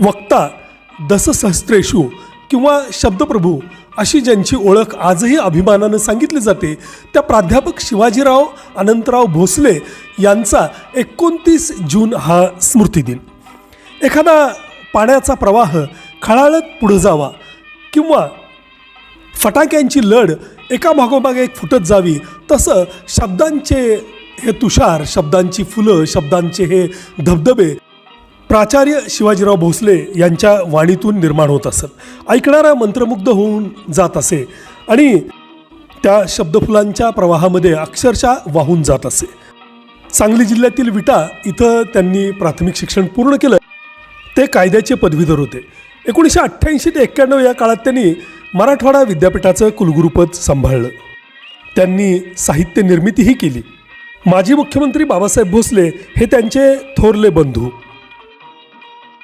वक्ता दससहस्त्रेषु किंवा शब्दप्रभू अशी ज्यांची ओळख आजही अभिमानानं सांगितली जाते त्या प्राध्यापक शिवाजीराव अनंतराव भोसले यांचा एकोणतीस जून हा स्मृतिदिन. एखादा पाण्याचा प्रवाह खळाळत पुढं जावा किंवा फटाक्यांची लढ एका मागोमाग एक फुटत जावी तसं शब्दांचे हे तुषार शब्दांची फुलं शब्दांचे हे धबधबे प्राचार्य शिवाजीराव भोसले यांच्या वाणीतून निर्माण होत असत ऐकणारा मंत्रमुग्ध होऊन जात असे आणि त्या शब्दफुलांच्या प्रवाहामध्ये अक्षरशः वाहून जात असे. सांगली जिल्ह्यातील विटा इथं त्यांनी प्राथमिक शिक्षण पूर्ण केलं. ते कायद्याचे पदवीधर होते. एकोणीसशे अठ्ठ्याऐंशी ते एक्क्याण्णव या काळात त्यांनी मराठवाडा विद्यापीठाचं कुलगुरुपद सांभाळलं. त्यांनी साहित्य निर्मितीही केली. माजी मुख्यमंत्री बाबासाहेब भोसले हे त्यांचे थोरले बंधू.